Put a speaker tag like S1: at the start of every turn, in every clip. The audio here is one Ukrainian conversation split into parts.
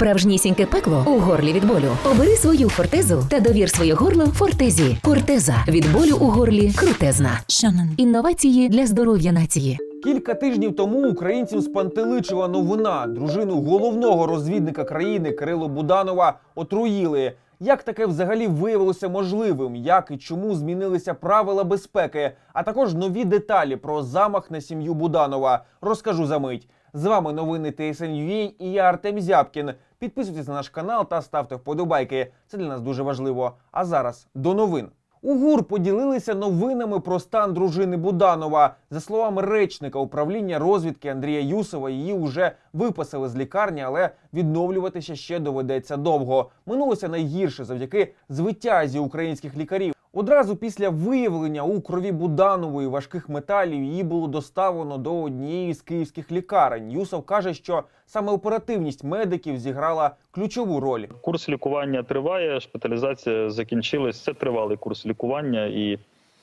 S1: Справжнісіньке пекло у горлі від болю. Обери свою фортезу та довір своє горло фортезі. Фортеза від болю у горлі крутезна.
S2: Шанан.
S1: Інновації для здоров'я нації.
S3: Кілька тижнів тому українців спантеличила новина. Дружину головного розвідника країни Кирило Буданова отруїли. Як таке взагалі виявилося можливим? Як і чому змінилися правила безпеки? А також нові деталі про замах на сім'ю Буданова. Розкажу за мить. З вами новини TSN.ua і я Артем Зябкін. Підписуйтесь на наш канал та ставте вподобайки. Це для нас дуже важливо. А зараз до новин. У ГУР поділилися новинами про стан дружини Буданова. За словами речника управління розвідки Андрія Юсова, її вже виписали з лікарні, але відновлюватися ще доведеться довго. Минулося найгірше завдяки звитязі українських лікарів. Одразу після виявлення у крові Буданової важких металів її було доставлено до однієї з київських лікарень. Юсов каже, що саме оперативність медиків зіграла ключову роль.
S4: Курс лікування триває, шпиталізація закінчилась. Це тривалий курс лікування і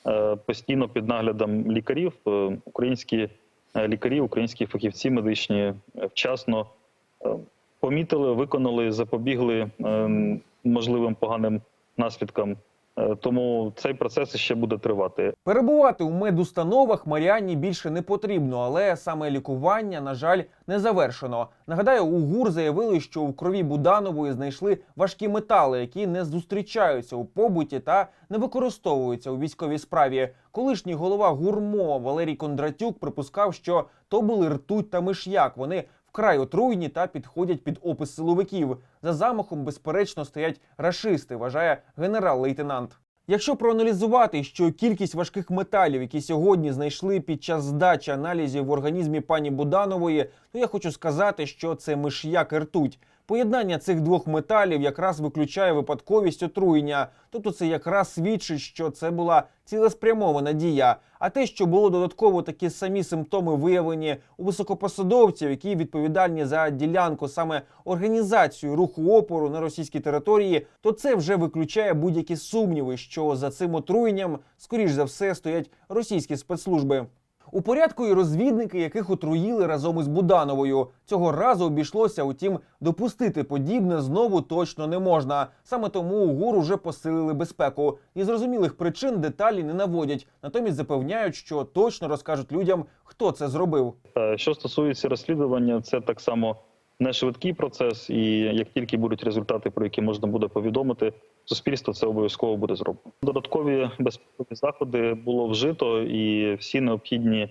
S4: е, постійно під наглядом лікарів. е, Українські е, лікарі, українські фахівці медичні вчасно е, помітили, виконали, запобігли е, можливим поганим наслідкам. Е, Тому цей процес ще буде тривати.
S3: Перебувати у медустановах Маріанні більше не потрібно, але саме лікування, на жаль, не завершено. Нагадаю, у ГУР заявили, що в крові Буданової знайшли важкі метали, які не зустрічаються у побуті та не використовуються у військовій справі. Колишній голова гурмо Валерій Кондратюк припускав, що то були ртуть та миш'як. Вони вкрай отруйні та підходять під опис силовиків. За замахом, безперечно, стоять рашисти, вважає генерал-лейтенант. Якщо проаналізувати, що кількість важких металів, які сьогодні знайшли під час здачі аналізів в організмі пані Буданової, то я хочу сказати, що це миш'як і ртуть. Поєднання цих двох металів якраз виключає випадковість отруєння, тобто це якраз свідчить, що це була цілеспрямована дія. А те, що було додатково такі самі симптоми виявлені у високопосадовців, які відповідальні за ділянку саме організацію руху опору на російській території, то це вже виключає будь-які сумніви, що за цим отруєнням, скоріш за все, стоять російські спецслужби. У порядку і розвідники, яких отруїли разом із Будановою. Цього разу обійшлося, утім, допустити подібне знову точно не можна. Саме тому у ГУР уже посилили безпеку. І зрозумілих причин деталі не наводять, натомість запевняють, що точно розкажуть людям, хто це зробив.
S4: Е, Що стосується розслідування, це так само не швидкий процес, і як тільки будуть результати, про які можна буде повідомити, суспільство це обов'язково буде зроблено. Додаткові безпекові заходи було вжито, і всі необхідні,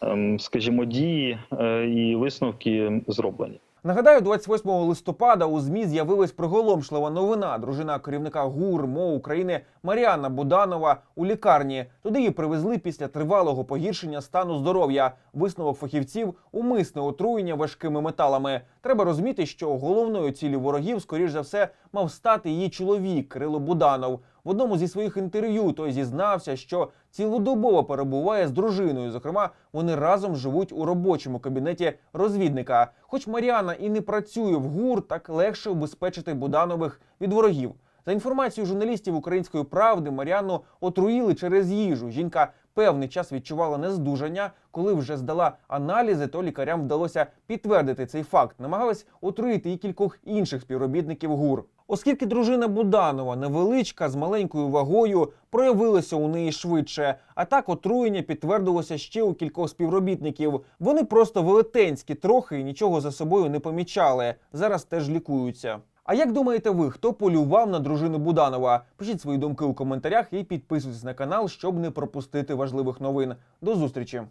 S4: ем, скажімо, дії е, і висновки зроблені.
S3: Нагадаю, 28 листопада у змі з'явилась приголомшлива новина. Дружина керівника ГУР МО України Маріанна Буданова у лікарні. Туди її привезли після тривалого погіршення стану здоров'я. Висновок фахівців умисне отруєння важкими металами. Треба розуміти, що головною ціллю ворогів, скоріш за все, мав стати її чоловік Кирило Буданов. В одному зі своїх інтерв'ю той зізнався, що цілодобово перебуває з дружиною. Зокрема, вони разом живуть у робочому кабінеті розвідника. Хоч Маріана і не працює в ГУР, так легше убезпечити Буданових від ворогів. За інформацією журналістів української правди, Маріанну отруїли через їжу. Жінка певний час відчувала нездужання. Коли вже здала аналізи, то лікарям вдалося підтвердити цей факт. Намагалась отруїти і кількох інших співробітників ГУР. Оскільки дружина Буданова невеличка з маленькою вагою, проявилося у неї швидше. А так отруєння підтвердилося ще у кількох співробітників. Вони просто велетенські трохи і нічого за собою не помічали. Зараз теж лікуються. А як думаєте ви, хто полював на дружину Буданова? Пишіть свої думки у коментарях і підписуйтесь на канал, щоб не пропустити важливих новин. До зустрічі!